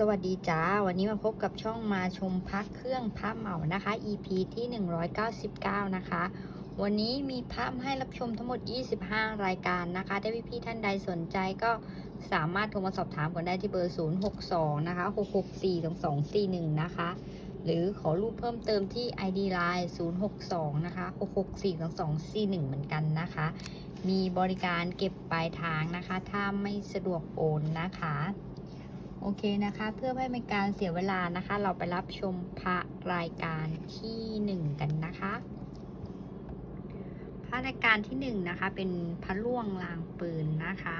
สวัสดีจ้า วันนี้มาพบกับช่องมาชมพักเครื่องพระเหมานะคะ EP ที่ 199 นะคะ วันนี้มีพระมาให้รับชมทั้งหมด 25 รายการนะคะ ถ้าพี่ๆท่านใดสนใจก็สามารถโทรมาสอบถามกันได้ที่เบอร์ 062 นะคะ 664 2241 นะคะ หรือขอรูปเพิ่มเติมที่ ID Line 062 นะคะ 664 2241 เหมือนกันนะคะ มีบริการเก็บปลายทางนะคะ ถ้าไม่สะดวกโอนนะคะ โอเคนะคะ เพื่อไม่เป็นการเสียเวลานะคะ เราไปรับชมพระรายการที่หนึ่งกันนะคะพระรายการที่หนึ่งนะคะ เป็นพระล่วงลางปืนนะคะ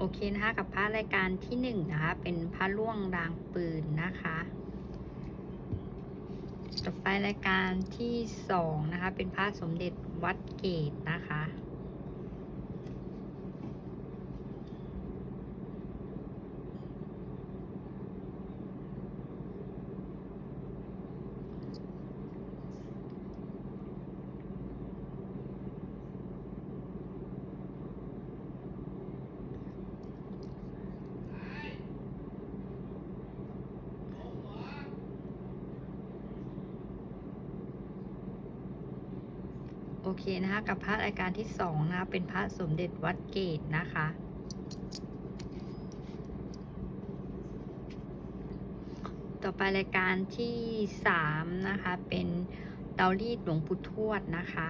โอเคนะคะกับพระรายการที่หนึ่งนะคะ เป็นพระล่วงรางปืนนะคะ ต่อไปรายการที่สองนะคะ เป็นพระสมเด็จวัดเกตนะคะ โอเคนะคะกับพระรายการที่สองนะคะเป็นพระสมเด็จวัดเกตนะคะ ต่อไปรายการที่สามนะคะเป็นเตารีดหลวงปู่ทวดนะคะ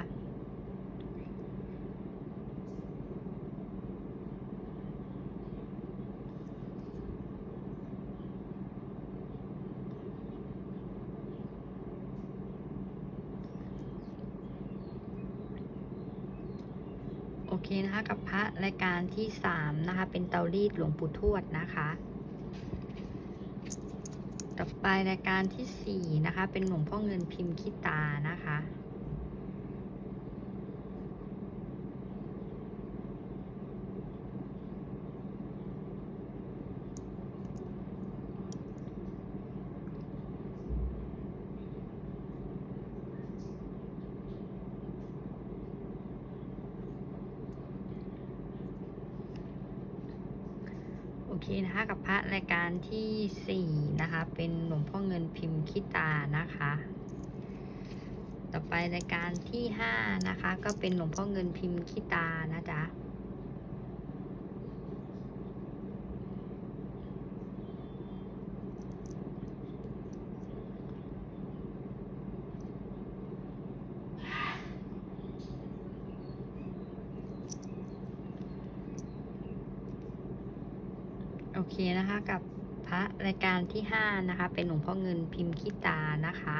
เคนะคะกับพระรายการที่สามนะคะ เป็นเตารีดหลวงปู่ทวดนะคะ ต่อไปรายการที่สี่นะคะ เป็นหลวงพ่อเงินพิมพ์คิตานะคะ ทีนะคะกับพระรายการที่สี่นะคะ เป็นหลวงพ่อเงินพิมพ์คิตานะคะ ต่อไปรายการที่ห้านะคะ ก็เป็นหลวงพ่อเงินพิมพ์คิตานะจ๊ะ นะคะกับพระรายการที่ห้านะคะ เป็นหลวงพ่อเงินพิมพ์คิตานะคะ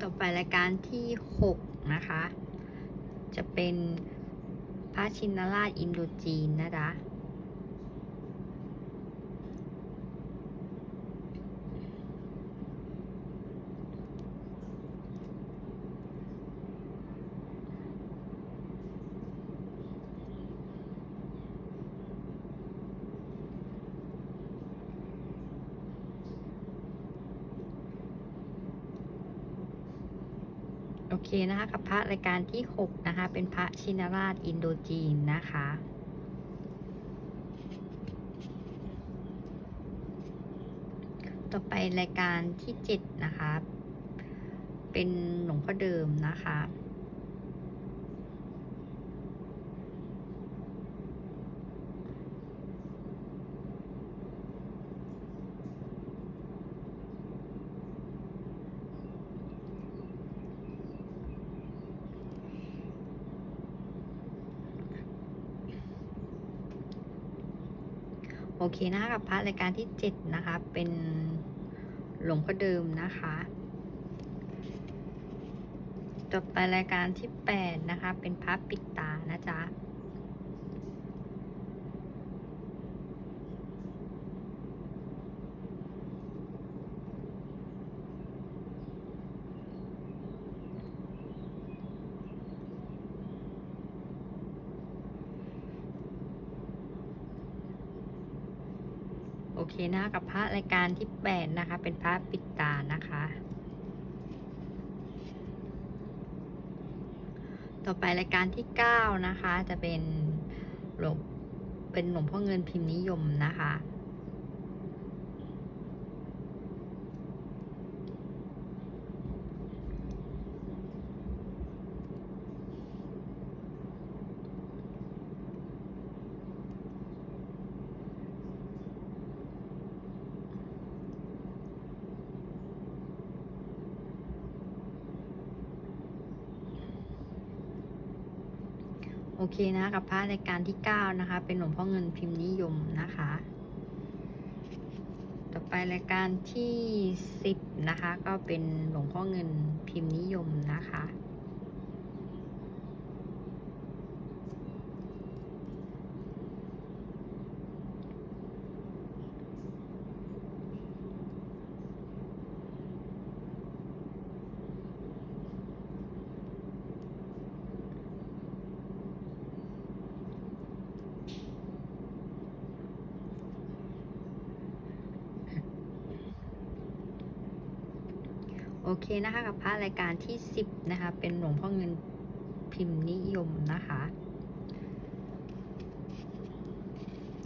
ต่อไปรายการที่หกนะคะ จะเป็นพระชินราชอินโดจีนนะจ๊ะ โอเคนะคะกับพระรายการที่หกนะคะ เป็นพระชินราชอินโดจีนนะคะต่อไปรายการที่เจ็ดนะคะ เป็นหลวงพ่อเดิมนะคะ โอเคนะคะกับพระรายการที่เจ็ดนะคะ เป็นหลวงพ่อเดิมนะคะ จบไปรายการที่แปดนะคะ เป็นพระปิดตานะจ๊ะ โอ เคนะกับพระรายการที่แปดนะคะ เป็นพระปิดตานะคะ ต่อไปรายการที่เก้านะคะ จะเป็นหลวงเป็นหลวงพ่อเงินพิมพ์นิยมนะคะ โอเคนะกับพระรายการที่ 9 นะคะ เป็นหลวงพ่อเงินพิมพ์นิยมนะคะ ต่อไปรายการที่ 10 นะคะ ก็เป็นหลวงพ่อเงินพิมพ์นิยมนะคะ โอเคนะคะกับพระรายการที่ 10 นะคะ เป็นหลวงพ่อเงินพิมพ์นิยมนะคะ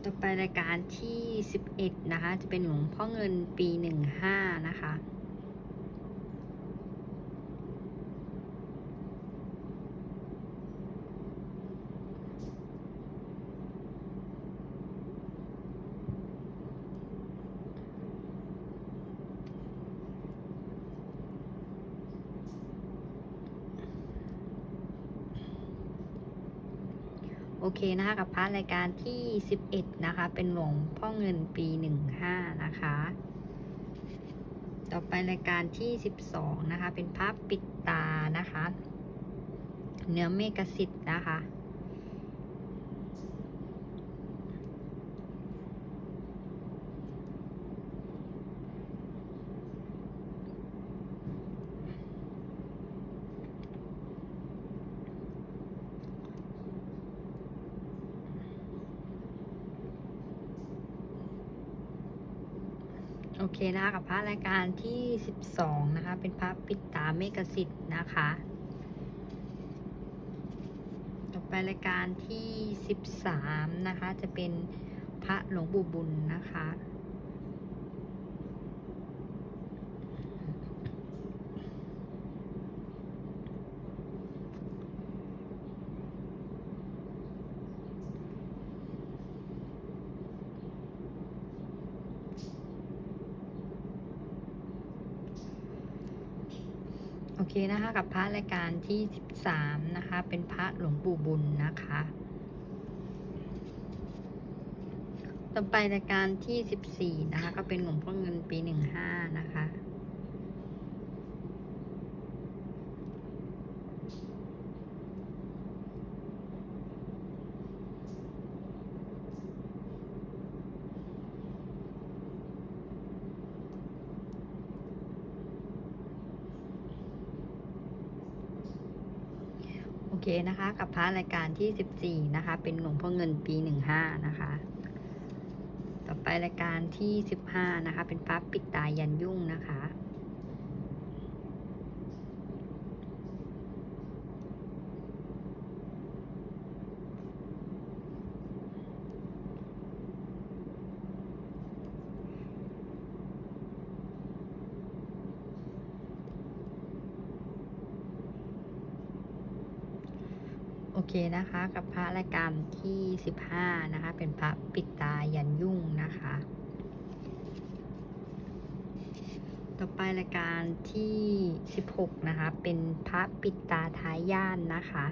ต่อไปรายการที่ 11 นะคะ จะเป็นหลวงพ่อเงินปี 15 นะคะ โอเคนะคะกับพระรายการที่ 11 นะคะ เป็นหลวงพ่อเงินปี 15 นะคะ ต่อไปรายการที่ 12 นะคะ เป็นภาพปิดตานะคะ เนื้อเมกสิทธ์นะคะ โอ เคนะคะกับพระรายการที่ 12 นะคะ เป็นพระปิดตาเมกสิทธิ์นะคะ ต่อไปรายการที่ 13 นะคะ จะเป็นพระหลวงปู่บุญนะคะ โอ เคนะคะกับพระรายการที่ 13 นะคะ เป็นพระหลวงปู่บุญนะคะ ต่อไปรายการที่ 14 นะคะ ก็เป็นหลวงพ่อเงินปี 15 นะคะ โอ เคนะคะกับพระรายการที่ 14 นะคะ เป็นหลวงพ่อเงินปี 15 นะคะ ต่อไปรายการที่ 15 นะคะ เป็นพระปิดตายันยุ่งนะคะ โอ เคนะคะ กับพระรายการที่ 15 นะคะ เป็นพระปิดตายันยุ่งนะคะ ต่อไปรายการที่ 16 นะคะ เป็นพระปิดตาท้ายย่านนะคะ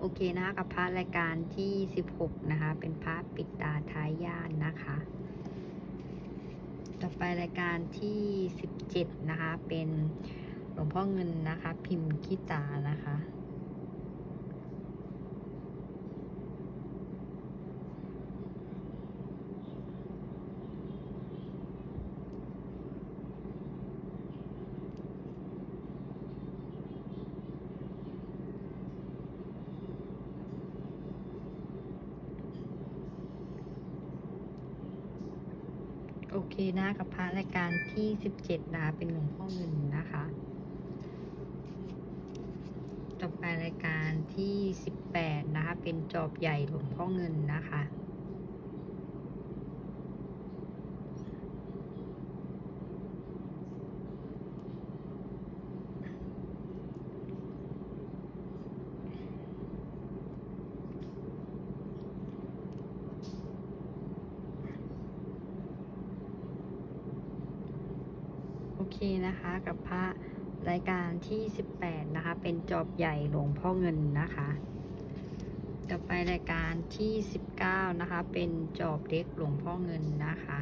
โอ เคนะคะกับพระรายการที่ 16 นะคะ เป็นพระปิดตาท้ายย่านนะคะ ต่อไปรายการที่ 17 นะคะ เป็นหลวงพ่อเงินนะคะ พิมพ์ขีตานะคะ โโอเคนะกับพระรายการที่สิบเจ็ดนะเป็นหลวงพ่อเงินนะคะ ต่อไปรายการที่สิบแปดนะคะ เป็นจอบใหญ่หลวงพ่อเงินนะคะ โอ เคนะคะกับพระรายการที่ 18 นะคะ เป็นจอบใหญ่หลวงพ่อเงินนะคะ ต่อไปรายการที่ 19 นะคะ เป็นจอบเล็กหลวงพ่อเงินนะคะ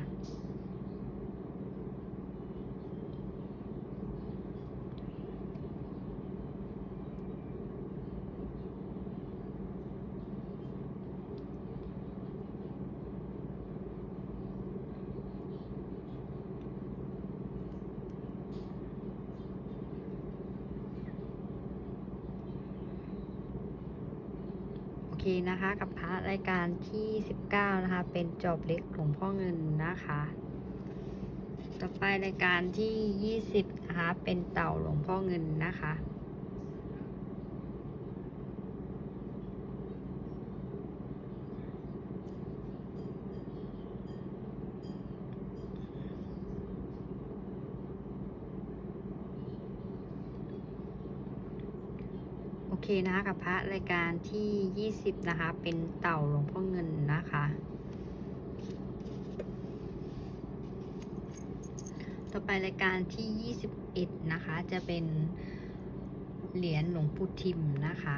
โอเคนะคะ กับพระรายการที่ 19 นะคะ เป็นจอบเล็กหลวงพ่อเงินนะคะ ต่อไปรายการที่ 20 นะคะ เป็นเต่าหลวงพ่อเงินนะคะ โอ เคนะคะกับพระรายการที่ 20 นะคะ เป็นเต่าหลวงพ่อเงินนะคะ ต่อไปรายการที่ 21 นะคะ จะเป็นเหรียญหลวงปู่ทิมนะคะ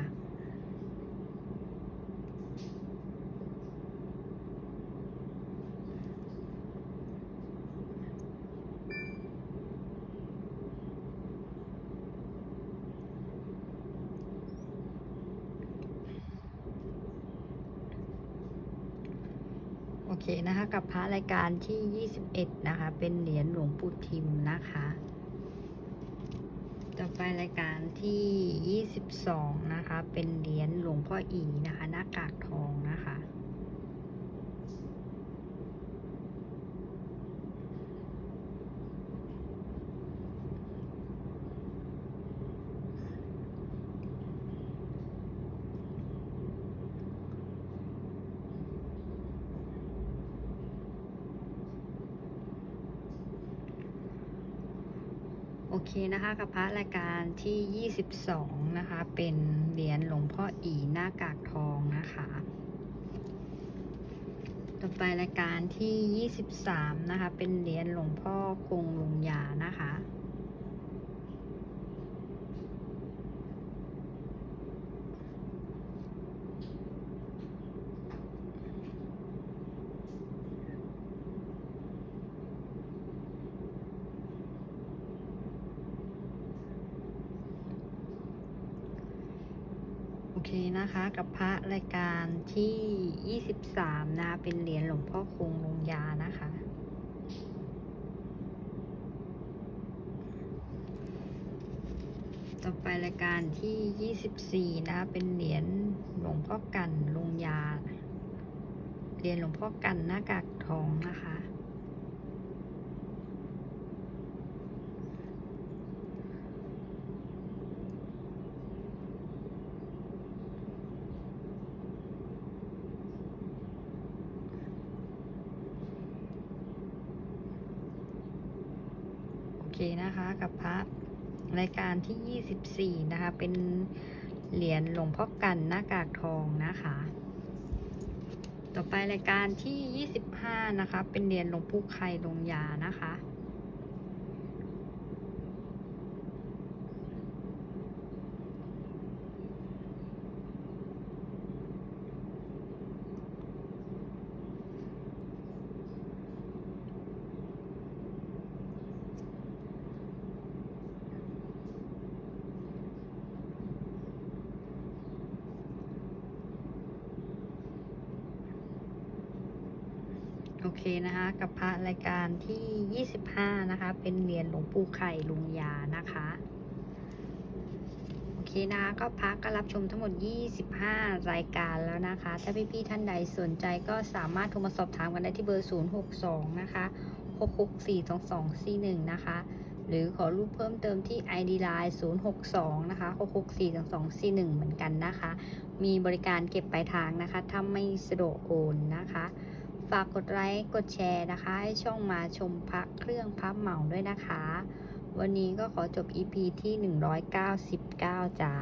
โอ เคนะคะ กับพระรายการที่ 21 นะคะ เป็นเหรียญหลวงปู่ทิมนะคะ ต่อไปรายการที่ 22 นะคะ เป็นเหรียญหลวงพ่ออีนะคะ หน้ากากทองนะคะ โอ เคนะคะกับพระรายการที่ 22 นะคะ เป็นเหรียญหลวงพ่ออีหน้ากากทองนะคะ ต่อไปรายการที่ 23 นะคะ เป็นเหรียญหลวงพ่อคงลงยานะคะ โอเคนะคะ กับพระรายการที่ 23 นะ เป็นเหรียญหลวงพ่อคงลงยานะคะ ต่อไปรายการที่ 24 นะ เป็นเหรียญหลวงพ่อกันลงยา เหรียญหลวงพ่อกันหน้ากากทองนะคะ โอ เคนะคะกับพระรายการที่ 24 นะคะ เป็นเหรียญหลวงพ่อกันหน้ากากทองนะคะ ต่อไปรายการที่ 25 นะคะ เป็นเหรียญหลวงปู่ไข่ลงยานะคะ นะคะกับพระรายการที่ 25 นะคะ เป็นเหรียญหลวงปู่ไข่ลุงยานะคะโอเคนะคะก็พักก็รับชมทั้งหมด 25 รายการแล้วนะคะ ถ้าพี่ๆท่านใดสนใจก็สามารถโทรมาสอบถามกันได้ที่เบอร์ 062 นะคะ 6642241 นะคะ หรือขอรูปเพิ่มเติมที่ ID Line 062 นะคะ 6642241 เหมือนกันนะคะ มีบริการเก็บปลายทางนะคะ ถ้าไม่สะดวกโอนนะคะ ฝากกดไลค์กดแชร์นะคะ ให้ช่องมาชมพระเครื่องพระเหมาด้วยนะคะ วันนี้ก็ขอจบ EP ที่ 199 จ้า